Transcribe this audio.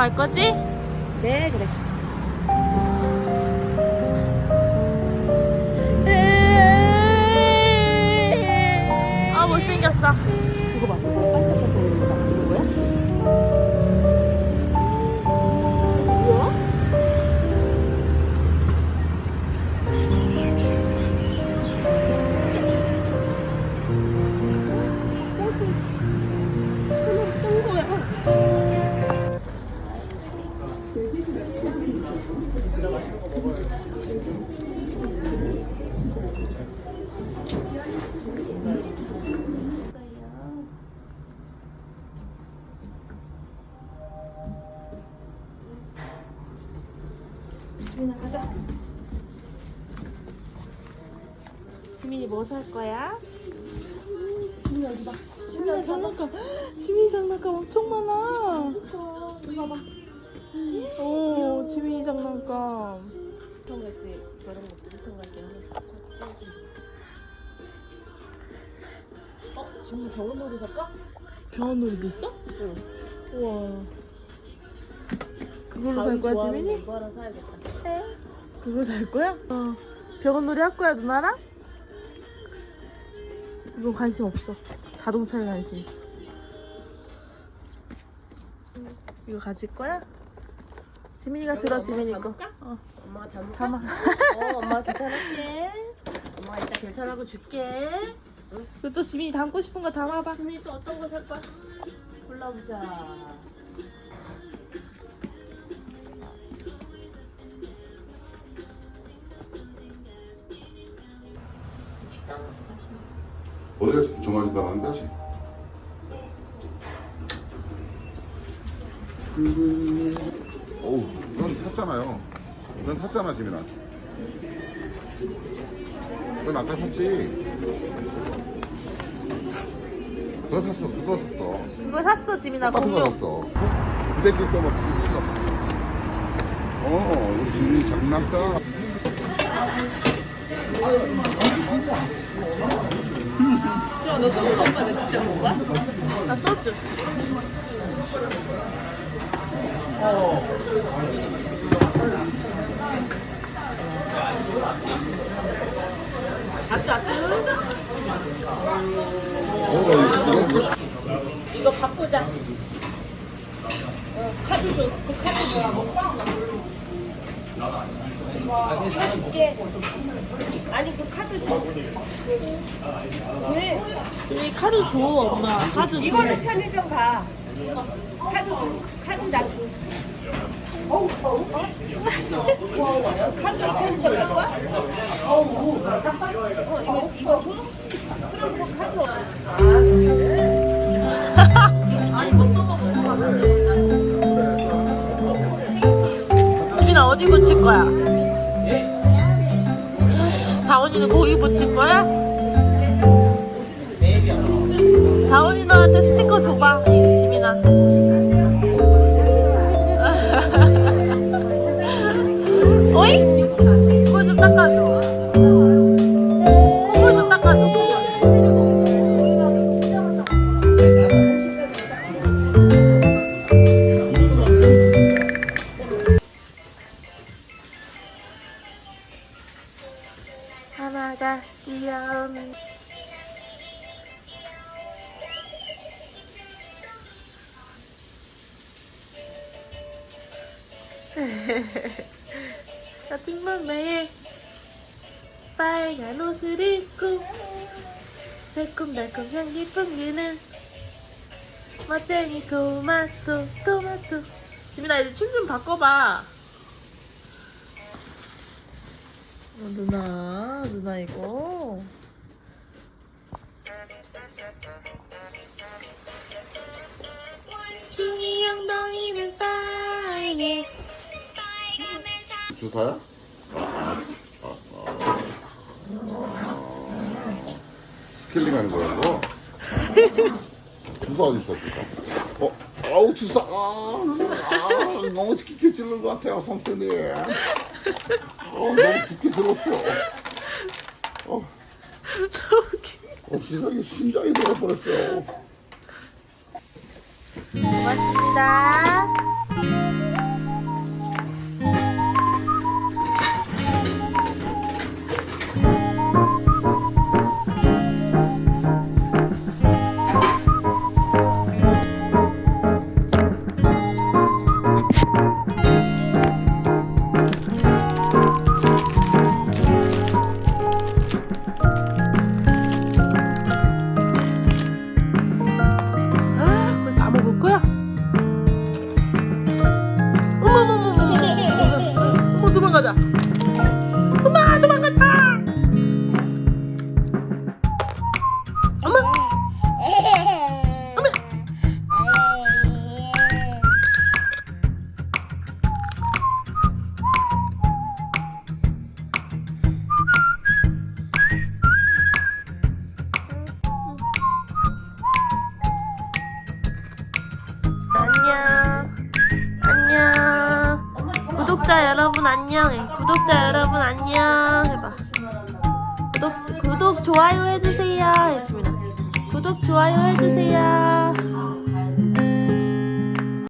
갈 거지? 네 그래. 지민아 가자. 지민이 뭐 살 거야? 지민이 여기 봐. 지민이 장난감. 지민이 장난감 엄청 많아. 이거 봐봐. 오, 지민이 장난감. 유통 갈때 저런 것도 유통 갈때 하나씩 사. 어? 지금 병원 놀이 살까? 병원 놀이도 있어? 응. 우와. 그걸로 살 거야, 지민이? 하나 사야겠다. 그거 살 거야? 어. 병원 놀이 할 거야, 누나랑? 이건 관심 없어. 자동차에 관심 있어. 이거 가질 거야? 지민이가 들어, 지민이 거. 어, 엄마가 담을까? 담아. 어, 엄마가 계산할게. 엄마가 이따 계산하고 줄게. 그리고 또 지민이 담고 싶은 거 담아봐. 지민이 또 어떤 거살 거야? 골라보자. 가서 같이. 어디 가서 정하지도 않았는데 아직 어우 넌 샀잖아요. 넌 샀잖아 지민아. 넌 아까 샀지? 그거 샀어 그거 샀어. 그거 샀어, 지민아. 똑같은 거 공룡. 샀어. 부대낄 때막 쓰고 어 우리 지민이 장난감 너 소금 오빠 맥주 안 먹어? 나 소주. 이거 바꾸자. 어, 카드 줘. 그 카드 줘. 아니 그 카드 줘. 왜? 이 카드 줘, 엄마. 카드 줘. 이걸로 편의점 가. 카드 줘. 카드 나 줘. 어? 어? 카드 편의점 갈 거야? 어, 이거 이거 줘? 그럼 뭐 카드. 지민아 어디 붙일 거야? 다원이는 거기 붙일 거야? 다원이 너한테 스티커 줘봐, 지민아. 하나가 귀여운 같은 맘에 빨간 옷을 입고 새콤달콤 향기 풍기는 멋쟁이 토마토 토마토. 지민아 이제 춤 좀 바꿔봐 어, 누나 누나 이거 주사야? 스케일링 하는 거야 이거? 주사 어디 있어 주사? 어? 아우 주사. 아, 아 너무 깊게 찔른 것 같아요 선생님. 어, 너무 깊게 찔렀어. 어, 어 세상에 심장이 들어버렸어. 고맙습니다 여러분 안녕. 해. 구독자 여러분 안녕. 해봐. 구독 구독 좋아요 해주세요. 했습니다. 구독 좋아요 해주세요.